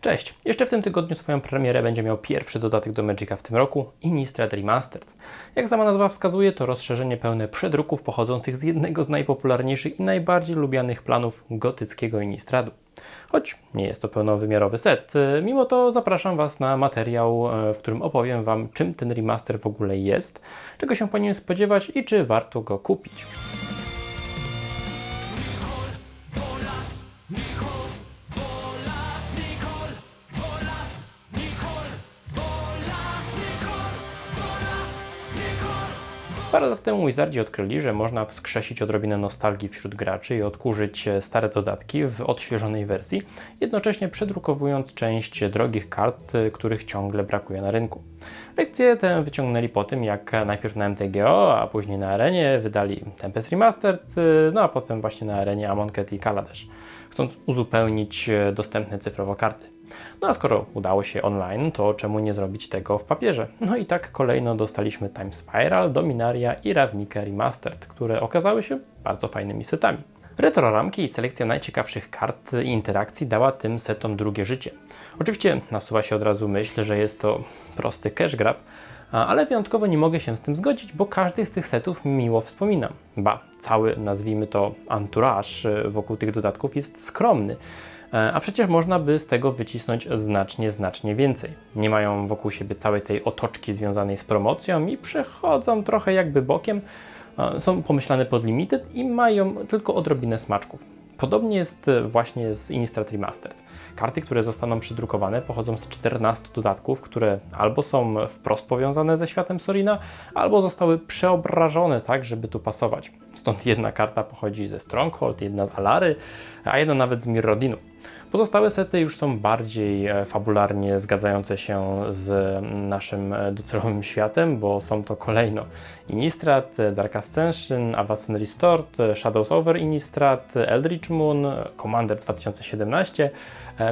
Cześć! Jeszcze w tym tygodniu swoją premierę będzie miał pierwszy dodatek do Magica w tym roku, Innistrad Remastered. Jak sama nazwa wskazuje, to rozszerzenie pełne przedruków pochodzących z jednego z najpopularniejszych i najbardziej lubianych planów gotyckiego Innistradu. Choć nie jest to pełnowymiarowy set, e, mimo to zapraszam Was na materiał, e, w którym opowiem Wam, czym ten remaster w ogóle jest, czego się powinien spodziewać i czy warto go kupić. Parę lat temu Wizardzi odkryli, że można wskrzesić odrobinę nostalgii wśród graczy i odkurzyć stare dodatki w odświeżonej wersji, jednocześnie przedrukowując część drogich kart, których ciągle brakuje na rynku. Lekcję tę wyciągnęli po tym, jak najpierw na MTGO, a później na arenie wydali Tempest Remastered, no a potem właśnie na arenie Amonkhet i Kaladesh, chcąc uzupełnić dostępne cyfrowo karty. No a skoro udało się online, to czemu nie zrobić tego w papierze? No i tak kolejno dostaliśmy Time Spiral, Dominaria i Ravnica Remastered, które okazały się bardzo fajnymi setami. Retro ramki i selekcja najciekawszych kart i interakcji dała tym setom drugie życie. Oczywiście nasuwa się od razu myśl, że jest to prosty cash grab, ale wyjątkowo nie mogę się z tym zgodzić, bo każdy z tych setów miło wspominam. Ba, cały, nazwijmy to, entourage wokół tych dodatków jest skromny. E, a przecież można by z tego wycisnąć znacznie, znacznie więcej. Nie mają wokół siebie całej tej otoczki związanej z promocją i przechodzą trochę jakby bokiem. E, są pomyślane pod limited i mają tylko odrobinę smaczków. Podobnie jest właśnie z Innistrad Remastered. Karty, które zostaną przydrukowane, pochodzą z 14 dodatków, które albo są wprost powiązane ze światem Sorina, albo zostały przeobrażone tak, żeby tu pasować. Stąd jedna karta pochodzi ze Stronghold, jedna z Alary, a jedna nawet z Mirrodinu. Pozostałe sety już są bardziej e, fabularnie zgadzające się z naszym e, docelowym światem, bo są to kolejno Innistrad, e, Dark Ascension, Avacyn Restored, Shadows Over Innistrad, Eldritch Moon, Commander 2017,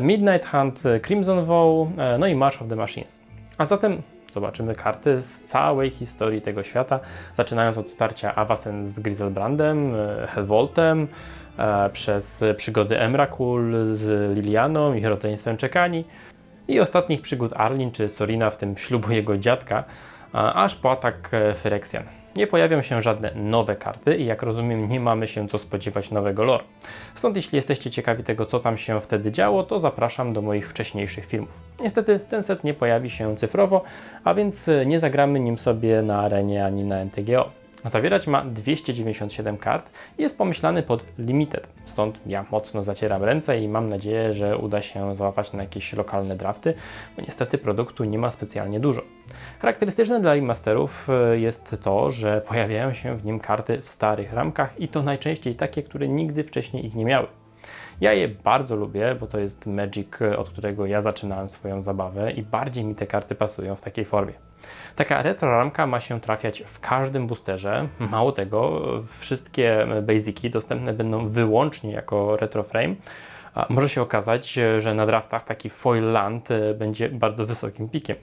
Midnight Hunt, Crimson Vow, no i March of the Machines. A zatem zobaczymy karty z całej historii tego świata, zaczynając od starcia Avacyn z Griselbrandem, Hellvoltem, E, przez przygody Emrakul z Lilianą i rodzeństwem Czekani i ostatnich przygód Arlin czy Sorina, w tym ślubu jego dziadka, aż po atak e, Phyrexian. Nie pojawią się żadne nowe karty i jak rozumiem nie mamy się co spodziewać nowego lore. Stąd jeśli jesteście ciekawi tego co tam się wtedy działo, to zapraszam do moich wcześniejszych filmów. Niestety ten set nie pojawi się cyfrowo, a więc e, nie zagramy nim sobie na arenie ani na MTGO. Zawierać ma 297 kart i jest pomyślany pod limited. Stąd ja mocno zacieram ręce i mam nadzieję, że uda się załapać na jakieś lokalne drafty, bo niestety produktu nie ma specjalnie dużo. Charakterystyczne dla remasterów e, jest to, że pojawiają się w nim karty w starych ramkach i to najczęściej takie, które nigdy wcześniej ich nie miały. Ja je bardzo lubię, bo to jest Magic, od którego ja zaczynałem swoją zabawę i bardziej mi te karty pasują w takiej formie. Taka retro ramka ma się trafiać w każdym boosterze. Mało tego, wszystkie basiki dostępne będą wyłącznie jako retro frame. Może się okazać, że na draftach taki foil land e, będzie bardzo wysokim pikiem.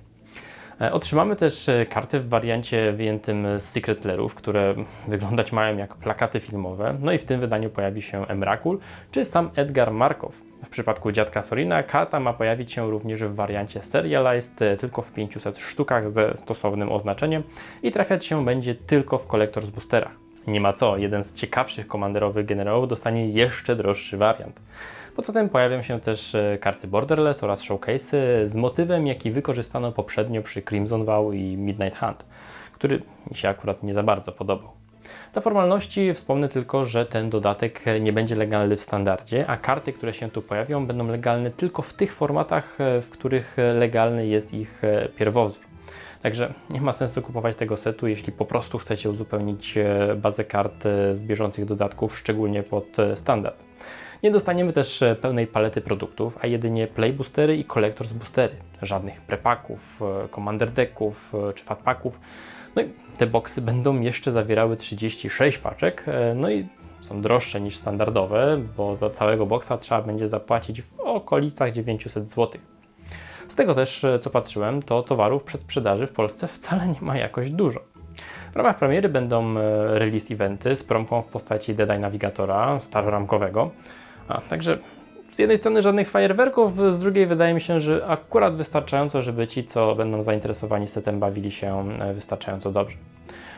E, otrzymamy też e, karty w wariancie wyjętym z Secret Lerów, które wyglądać mają jak plakaty filmowe. No i w tym wydaniu pojawi się Emrakul czy sam Edgar Markow. W przypadku dziadka Sorina karta ma pojawić się również w wariancie Serialized e, tylko w 500 sztukach ze stosownym oznaczeniem i trafiać się będzie tylko w Collector's Boosterach. Nie ma co, jeden z ciekawszych komanderowych generałów dostanie jeszcze droższy wariant. Poza tym pojawią się też e, karty Borderless oraz Showcase'y z motywem, jaki wykorzystano poprzednio przy Crimson Vow i Midnight Hunt, który mi się akurat nie za bardzo podobał. Dla formalności wspomnę tylko, że ten dodatek nie będzie legalny w standardzie, a karty, które się tu pojawią, będą legalne tylko w tych formatach, e, w których legalny jest ich e, pierwowzór. Także nie ma sensu kupować tego setu, jeśli po prostu chcecie uzupełnić bazę kart z bieżących dodatków, szczególnie pod standard. Nie dostaniemy też e, pełnej palety produktów, a jedynie playboostery i collectors boostery. Żadnych prepaków, e, commander decków e, czy fatpaków. No i te boksy będą jeszcze zawierały 36 paczek, no i są droższe niż standardowe, bo za całego boksa trzeba będzie zapłacić w okolicach 900 zł. Z tego też, co patrzyłem, to towarów przed sprzedaży w Polsce wcale nie ma jakoś dużo. W ramach premiery będą release eventy z promką w postaci Dead Navigatora staroramkowego, a, także Z jednej strony żadnych fajerwerków, z drugiej wydaje mi się, że akurat wystarczająco, żeby ci, co będą zainteresowani setem, bawili się e, wystarczająco dobrze.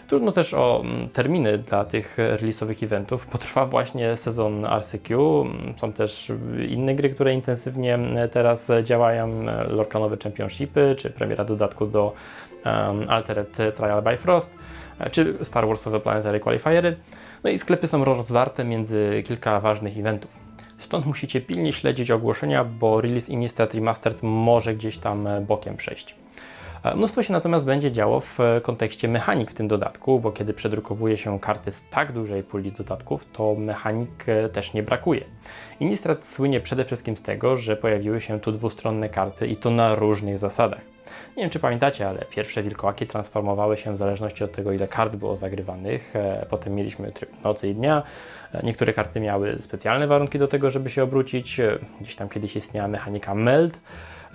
Trudno też o mm, terminy dla tych release'owych eventów. Potrwa właśnie sezon RCQ. Są też inne gry, które intensywnie teraz działają. Lorcanowe Championshipy, czy premiera dodatku do um, Altered Trial by Frost, czy Star Warsowe Planetary Qualifiery. No i sklepy są rozdarte między kilka ważnych eventów. Stąd musicie pilnie śledzić ogłoszenia, bo release Innistrad Remastered może gdzieś tam bokiem przejść. E, mnóstwo się natomiast będzie działo w e, kontekście mechanik w tym dodatku, bo kiedy przedrukowuje się karty z tak dużej puli dodatków, to mechanik e, też nie brakuje. Innistrad słynie przede wszystkim z tego, że pojawiły się tu dwustronne karty i to na różnych zasadach. Nie wiem, czy pamiętacie, ale pierwsze wilkołaki transformowały się w zależności od tego, ile kart było zagrywanych. Potem mieliśmy tryb nocy i dnia. Niektóre karty miały specjalne warunki do tego, żeby się obrócić. Gdzieś tam kiedyś istniała mechanika meld.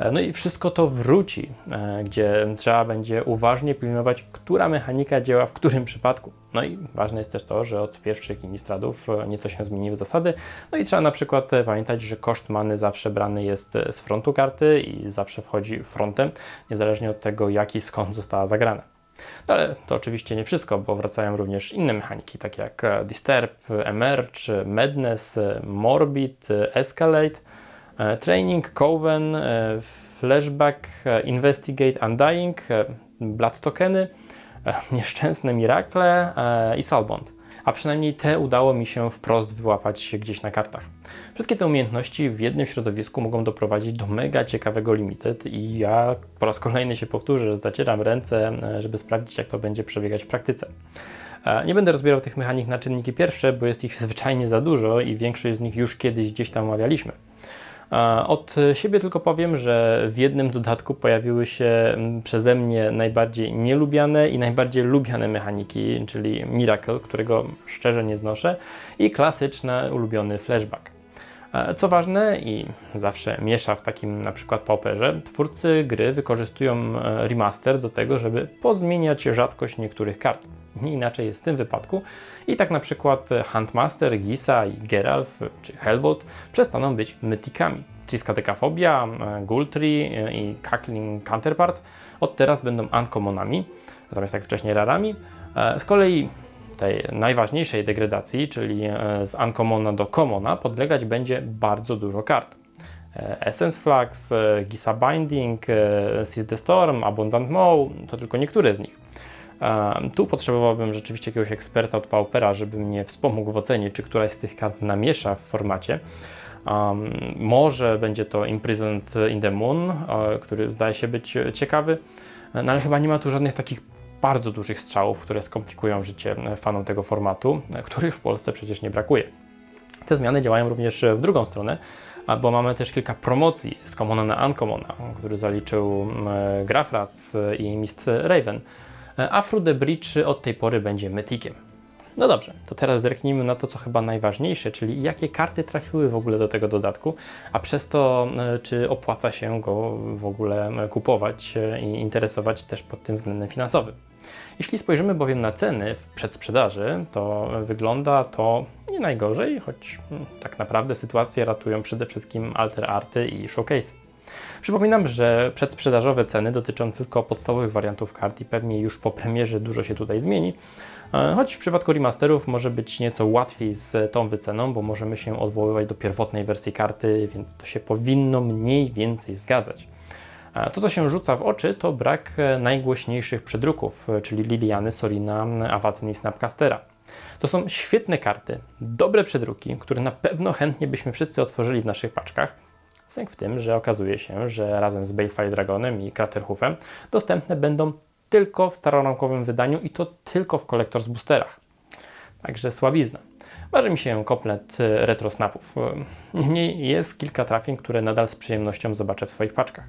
E, no i wszystko to wróci, e, gdzie trzeba będzie uważnie pilnować, która mechanika działa w którym przypadku. No i ważne jest też to, że od pierwszych inistradów e, nieco się zmieniły zasady. No i trzeba na przykład pamiętać, że koszt many zawsze brany jest z frontu karty i zawsze wchodzi frontem, niezależnie od tego, jaki skąd została zagrana. No ale to oczywiście nie wszystko, bo wracają również inne mechaniki, takie jak Disturb, Emerge, Madness, Morbid, Escalate, training, Coven, e, Flashback, e, Investigate, Undying, Blood Tokeny, Nieszczęsne Mirakle i Soulbond. A przynajmniej te udało mi się wprost wyłapać gdzieś na kartach. Wszystkie te umiejętności w jednym środowisku mogą doprowadzić do mega ciekawego limited i ja po raz kolejny się powtórzę, że zacieram ręce, żeby sprawdzić jak to będzie przebiegać w praktyce. Nie będę rozbierał tych mechanik na czynniki pierwsze, bo jest ich zwyczajnie za dużo i większość z nich już kiedyś gdzieś tam omawialiśmy. Od siebie tylko powiem, że w jednym dodatku pojawiły się mm, przeze mnie najbardziej nielubiane i najbardziej lubiane mechaniki, czyli Miracle, którego szczerze nie znoszę, i klasyczny ulubiony flashback. Co ważne i zawsze miesza w takim na przykład pauperze, twórcy gry wykorzystują e, remaster do tego, żeby pozmieniać rzadkość niektórych kart. Nie inaczej jest w tym wypadku. I tak na przykład Huntmaster, Gisa i Geralf czy Helvold przestaną być mytikami. Triskadekafobia, Gultri i Cackling Counterpart od teraz będą uncommonami, zamiast jak wcześniej rarami. E, z kolei tej najważniejszej degradacji, czyli e, z uncommona do commona, podlegać będzie bardzo dużo kart. E, Essence Flux, Gisa Binding, Seize the Storm, Abundant Mow to tylko niektóre z nich. Tu potrzebowałbym rzeczywiście jakiegoś eksperta od Paupera, żeby mnie wspomógł w ocenie, czy któraś z tych kart namiesza w formacie. Um, może będzie to Imprisoned in the Moon, uh, który zdaje się być ciekawy, no ale chyba nie ma tu żadnych takich bardzo dużych strzałów, które skomplikują życie fanom tego formatu, których w Polsce przecież nie brakuje. Te zmiany działają również w drugą stronę, bo mamy też kilka promocji z Commona na Uncommona, który zaliczył Grafrats i Mist Raven. Afro the Bridge od tej pory będzie Mythiciem. No dobrze, to teraz zerknijmy na to, co chyba najważniejsze, czyli jakie karty trafiły w ogóle do tego dodatku, a przez to, e, czy opłaca się go w ogóle e, kupować e, i interesować też pod tym względem finansowym. Jeśli spojrzymy bowiem na ceny w przedsprzedaży, to wygląda to nie najgorzej, choć mm, tak naprawdę sytuację ratują przede wszystkim alter arty i showcase. Przypominam, że przedsprzedażowe ceny dotyczą tylko podstawowych wariantów kart i pewnie już po premierze dużo się tutaj zmieni, E, choć w przypadku remasterów może być nieco łatwiej z tą wyceną, bo możemy się odwoływać do pierwotnej wersji karty, więc to się powinno mniej więcej zgadzać. E, to, co się rzuca w oczy, to brak e, najgłośniejszych przedruków, czyli Liliany, Sorina, Awacyn i Snapcastera. To są świetne karty, dobre przedruki, które na pewno chętnie byśmy wszyscy otworzyli w naszych paczkach. Sęk w tym, że okazuje się, że razem z Balefire Dragonem i Kraterhoofem dostępne będą tylko w staroramkowym wydaniu i to tylko w Collector's Boosterach. Także słabizna. Marzy mi się komplet e, retro snapów. E, niemniej jest kilka trafień, które nadal z przyjemnością zobaczę w swoich paczkach.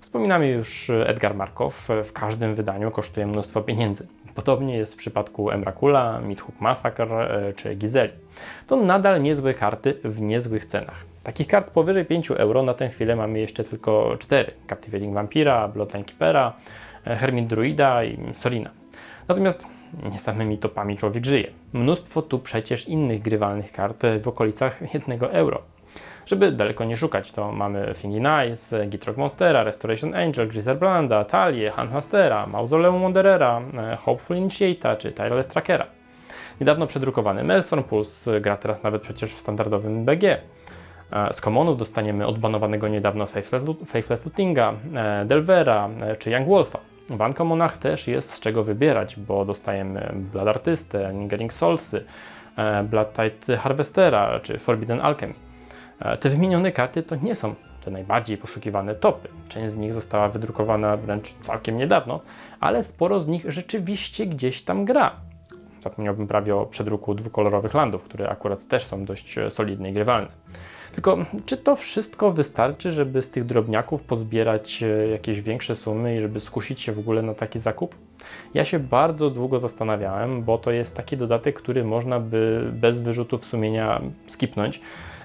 Wspominamy już Edgar Markow, w każdym wydaniu kosztuje mnóstwo pieniędzy. Podobnie jest w przypadku Emrakula, Midhook Massacre czy Gizeli. To nadal niezłe karty w niezłych cenach. Takich kart powyżej 5 euro na tę chwilę mamy jeszcze tylko 4. Captivating Vampira, Bloodline Keepera, Hermit Druida i Solina. Natomiast nie samymi topami człowiek żyje. Mnóstwo tu przecież innych grywalnych kart w okolicach 1 euro. Żeby daleko nie szukać, to mamy Thingy Nice, Gitrog Monstera, Restoration Angel, Grizer Blanda, Talię, Handmastera, Mausoleum Wanderera, e, Hopeful Initiata czy Tireless Trackera. Niedawno przedrukowany Maelstrom Pulse gra teraz nawet przecież w standardowym BG. Z commonów dostaniemy odbanowanego niedawno Faithless Lootinga, e, Delvera e, czy Young Wolfa. W Uncommonach też jest z czego wybierać, bo dostajemy Blood Artystę, Lingering Soulsy, e, Blood Tide Harvestera czy Forbidden Alchemy. Te wymienione karty to nie są te najbardziej poszukiwane topy. Część z nich została wydrukowana wręcz całkiem niedawno, ale sporo z nich rzeczywiście gdzieś tam gra. Zapomniałbym prawie o przedruku dwukolorowych landów, które akurat też są dość solidne i grywalne. Tylko czy to wszystko wystarczy, żeby z tych drobniaków pozbierać e, jakieś większe sumy i żeby skusić się w ogóle na taki zakup? Ja się bardzo długo zastanawiałem, bo to jest taki dodatek, który można by bez wyrzutów sumienia skipnąć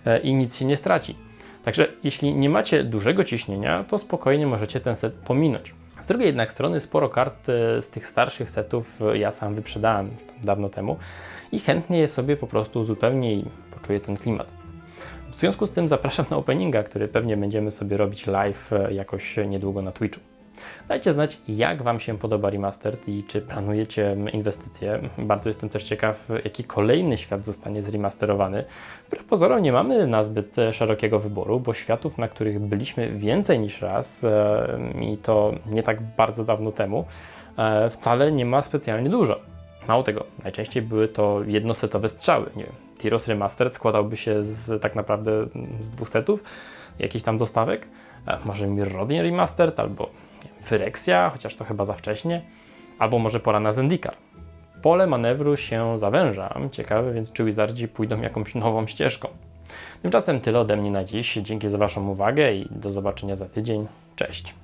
e, i nic się nie straci. Także jeśli nie macie dużego ciśnienia, to spokojnie możecie ten set pominąć. Z drugiej jednak strony sporo kart e, z tych starszych setów ja sam wyprzedałem dawno temu i chętnie je sobie po prostu uzupełnię i poczuję ten klimat. W związku z tym zapraszam na openinga, który pewnie będziemy sobie robić live e, jakoś niedługo na Twitchu. Dajcie znać, jak Wam się podoba remastered i czy planujecie inwestycje. Bardzo jestem też ciekaw, jaki kolejny świat zostanie zremasterowany. Wbrew pozorom nie mamy nazbyt e, szerokiego wyboru, bo światów, na których byliśmy więcej niż raz e, i to nie tak bardzo dawno temu, wcale nie ma specjalnie dużo. Mało tego, najczęściej były to jednosetowe strzały. Nie wiem, Tyros Remastered składałby się z, tak naprawdę z dwóch setów, jakichś tam dostawek. E, Może Mirrodin Remastered albo Phyrexia, chociaż to chyba za wcześnie. Albo może pora na Zendikar. Pole manewru się zawęża. Ciekawe więc, czy Wizardzi pójdą jakąś nową ścieżką. Tymczasem tyle ode mnie na dziś. Dzięki za Waszą uwagę i do zobaczenia za tydzień. Cześć!